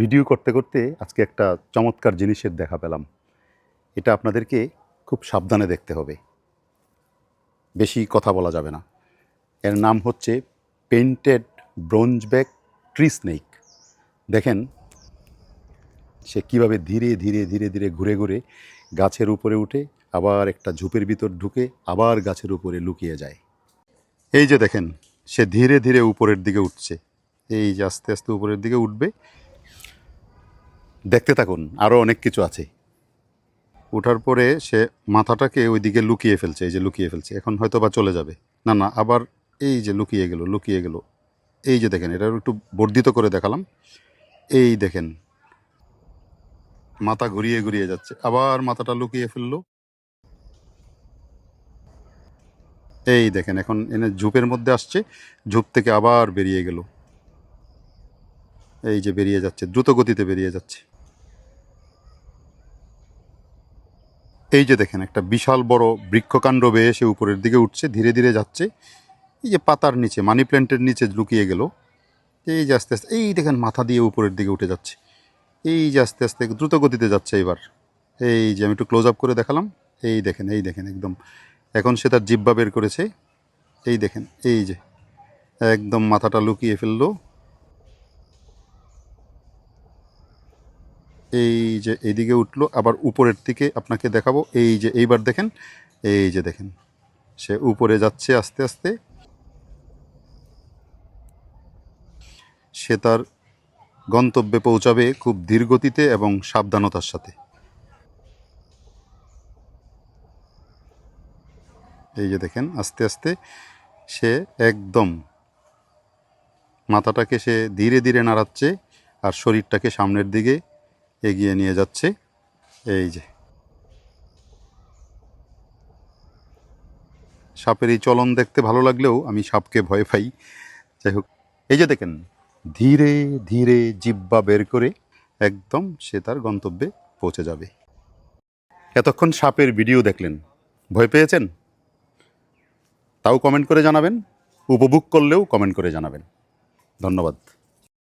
Video করতে করতে আজকে একটা চমৎকার জিনিসের দেখা পেলাম। এটা আপনাদেরকে খুব সাবধানে দেখতে হবে। বেশি কথা বলা যাবে না। এর নাম হচ্ছে পেন্টেড ব্রোঞ্জব্যাক ট্রি স্নেক দেখেন, সে কীভাবে ধীরে ধীরে ধীরে ধীরে ঘুরে ঘুরে গাছের উপরে উঠে আবার একটা ঝোপের ভিতর ঢুকে আবার গাছের উপরে লুকিয়ে যায়। এই যে দেখেন, সে ধীরে ধীরে উপরের দিকে উঠছে। এই যে আস্তে আস্তে উপরের দিকে উঠবে দেখতে থাকুন আরও অনেক কিছু আছে। ওঠার পরে সে মাথাটাকে ওইদিকে লুকিয়ে ফেলছে, এই যে লুকিয়ে ফেলছে। এখন হয়তো বা চলে যাবে। না না, আবার এই যে লুকিয়ে গেল লুকিয়ে গেল। এই যে দেখেন, এটা একটু বর্ধিত করে দেখালাম। এই দেখেন, মাথা ঘুরিয়ে ঘুরিয়ে যাচ্ছে। আবার মাথাটা লুকিয়ে ফেলল। এই দেখেন, এখন এনে ঝোপের মধ্যে আসছে। ঝুপ থেকে আবার বেরিয়ে গেল। এই যে বেরিয়ে যাচ্ছে, দ্রুত গতিতে বেরিয়ে যাচ্ছে। এই যে দেখেন, একটা বিশাল বড় বৃক্ষকাণ্ড বেয়ে সে উপরের দিকে উঠছে, ধীরে ধীরে যাচ্ছে। এই যে পাতার নিচে, মানি প্ল্যান্টের নিচে লুকিয়ে গেল। এই যে আস্তে আস্তে, এই দেখেন মাথা দিয়ে উপরের দিকে উঠে যাচ্ছে। এই যে আস্তে আস্তে দ্রুত গতিতে যাচ্ছে এবার। এই যে আমি একটু ক্লোজ আপ করে দেখালাম। এই দেখেন এই দেখেন একদম। এখন সে তার জিব্বা বের করেছে। এই দেখেন, এই যে একদম মাথাটা লুকিয়ে ফেলল। এই যে এইদিকে উঠল, আবার উপরের দিকে আপনাকে দেখাবো। এই যে এইবার দেখেন, এই যে দেখেন, সে উপরে যাচ্ছে আস্তে আস্তে। সে তার গন্তব্যে পৌঁছাবে খুব ধীর গতিতে এবং সাবধানতার সাথে। এই যে দেখেন, আস্তে আস্তে সে একদম মাথাটাকে সে ধীরে ধীরে নাড়াচ্ছে আর শরীরটাকে সামনের দিকে এগিয়ে নিয়ে যাচ্ছে। এই যে। সাপের এই চলন দেখতে ভালো লাগলেও আমি সাপকে ভয় পাই। যাই হোক, এই যে দেখেন, ধীরে ধীরে জিব্বা বের করে একদম সে তার গন্তব্যে পৌঁছে যাবে। এতক্ষণ সাপের ভিডিও দেখলেন। ভয় পেয়েছেন? তাও কমেন্ট করে জানাবেন। উপভোগ করলেও কমেন্ট করে জানাবেন। ধন্যবাদ।